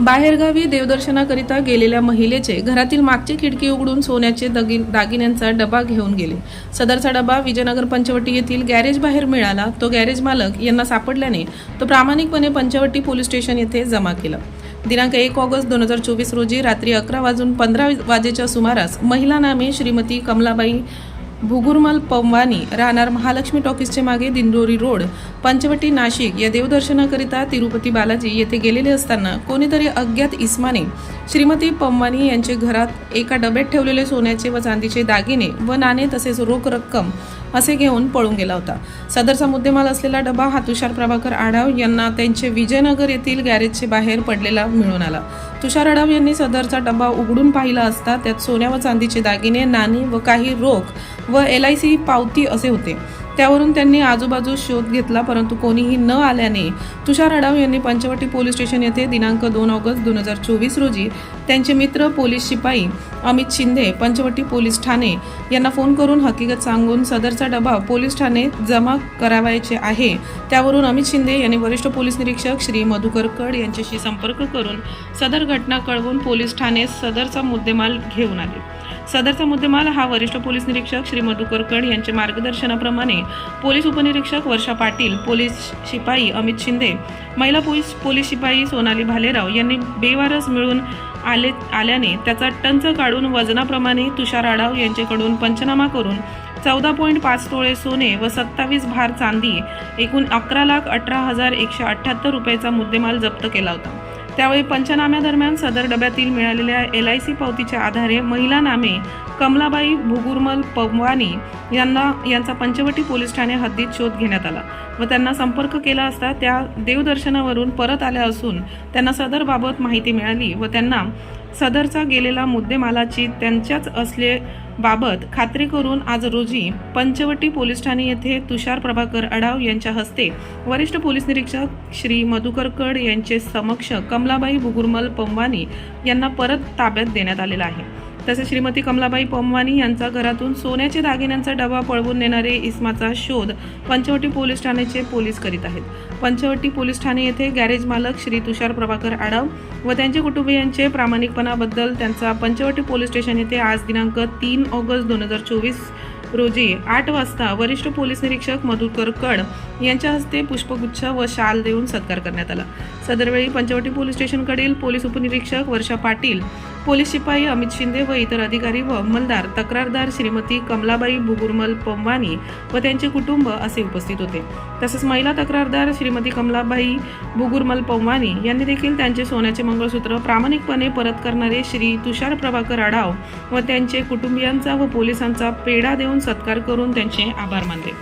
बाहेरगावी देवदर्शनाकरिता गेलेल्या महिलेचे घरातील मागची खिडकी उघडून सोन्याचे दगी दागिन्यांचा डबा घेऊन गेले. सदरचा डबा विजयनगर पंचवटी येथील गॅरेज बाहेर मिळाला. तो गॅरेज मालक यांना सापडल्याने तो प्रामाणिकपणे पंचवटी पोलीस स्टेशन येथे जमा केला. दिनांक एक ऑगस्ट दोन हजार चोवीस रोजी रात्री अकरा वाजून पंधरा वाजेच्या सुमारास महिला नामे श्रीमती कमलाबाई भुगुरमल पमवानी राहणार महालक्ष्मी टॉकीजचे मागे दिंडोरी रोड पंचवटी नाशिक या देवदर्शनाकरिता तिरुपती बालाजी येथे गेलेले असताना कोणीतरी अज्ञात इस्माने श्रीमती पंवानी यांचे घरात एका डब्यात ठेवलेले सोन्याचे व चांदीचे दागिने व नाणे तसेच रोख रक्कम असे घेऊन पळून गेला होता. सदरचा मुद्देमाल असलेला डबा हा तुषार प्रभाकर आढाव यांना त्यांचे विजयनगर येथील गॅरेजचे बाहेर पडलेला मिळून आला. तुषार आढाव यांनी सदरचा डबा उघडून पाहिला असता त्यात सोन्या व चांदीचे दागिने नाणी व काही रोख व एल आय सी पावती असे होते. त्यावरून त्यांनी आजूबाजू शोध घेतला परंतु कोणीही न आल्याने तुषार अडाव यांनी पंचवटी पोलीस स्टेशन येथे दिनांक दोन ऑगस्ट दोन हजार चोवीस रोजी त्यांचे मित्र पोलीस शिपाई अमित शिंदे पंचवटी पोलीस ठाणे यांना फोन करून हकीकत सांगून सदरचा डबा पोलीस ठाणे जमा करावायचे आहे. त्यावरून अमित शिंदे यांनी वरिष्ठ पोलीस निरीक्षक श्री मधुकर कड यांच्याशी संपर्क करून सदर घटना कळवून पोलीस ठाणे सदरचा मुद्देमाल घेऊन आले. सदरचा मुद्देमाल हा वरिष्ठ पोलीस निरीक्षक श्री मधुकर कड यांच्या मार्गदर्शनाप्रमाणे. पोलीस उपनिरीक्षक वर्षा पाटील पोलीस शिपाई अमित शिंदे महिला पोलीस पोलीस शिपाई सोनाली भालेराव यांनी बेवारस मिळून आले आल्याने त्याचा टंच काढून वजनाप्रमाणे तुषार आढाव यांच्याकडून पंचनामा करून चौदा पॉईंट पाच तोळे सोने व सत्तावीस भार चांदी एकूण अकरा लाख अठरा हजार एकशे अठ्ठ्याहत्तर रुपयाचा मुद्देमाल जप्त केला होता. त्यावेळी पंचनाम्यादरम्यान सदर डब्यातील मिळालेल्या एल आय सी पावतीच्या आधारे महिला नामे कमलाबाई भुगुरमल पवानी यांना यांचा पंचवटी पोलीस ठाणे हद्दीत शोध घेण्यात आला व त्यांना संपर्क केला असता त्या देवदर्शनावरून परत आल्या असून त्यांना सदरबाबत माहिती मिळाली व त्यांना सदरचा गेलेला मुद्देमालाची त्यांच्याच असले बाबत खात्री करून आज रोजी पंचवटी पोलीस ठाणे येथे तुषार प्रभाकर अडाव यांच्या हस्ते वरिष्ठ पोलीस निरीक्षक श्री मधुकर कड यांचे समक्ष कमलाबाई बुगुरमल पंवानी यांना परत ताब्यात देण्यात आलेला आहे. तसेच श्रीमती कमलाबाई पमवानी यांचा घरातून सोन्याचे दागिन्यांचा डबा पळवून नेणारे इस्माचा शोध पंचवटी पोलीस ठाण्याचे पोलीस करीत आहेत. पंचवटी पोलीस ठाणे येथे गॅरेज मालक श्री तुषार प्रभाकर आडव व त्यांचे कुटुंबियांचे प्रामाणिकपणाबद्दल त्यांचा पंचवटी पोलीस स्टेशन येथे आज दिनांक तीन ऑगस्ट दोन हजार चोवीस रोजी आठ वाजता वरिष्ठ पोलीस निरीक्षक मधुकर कड यांच्या हस्ते पुष्पगुच्छ व शाल देऊन सत्कार करण्यात आला. सदरवेळी पंचवटी पोलीस स्टेशनकडील पोलीस उपनिरीक्षक वर्षा पाटील पोलीस शिपाई अमित शिंदे व इतर अधिकारी व अंमलदार तक्रारदार श्रीमती कमलाबाई बुगुरमल पंवानी व त्यांचे कुटुंब असे उपस्थित होते. तसेच महिला तक्रारदार श्रीमती कमलाबाई बुगुरमल पंवानी यांनी देखील त्यांचे सोन्याचे मंगळसूत्र प्रामाणिकपणे परत करणारे श्री तुषार प्रभाकर आढाव व त्यांचे कुटुंबियांचा व पोलिसांचा पेढा देऊन सत्कार करून त्यांचे आभार मानले.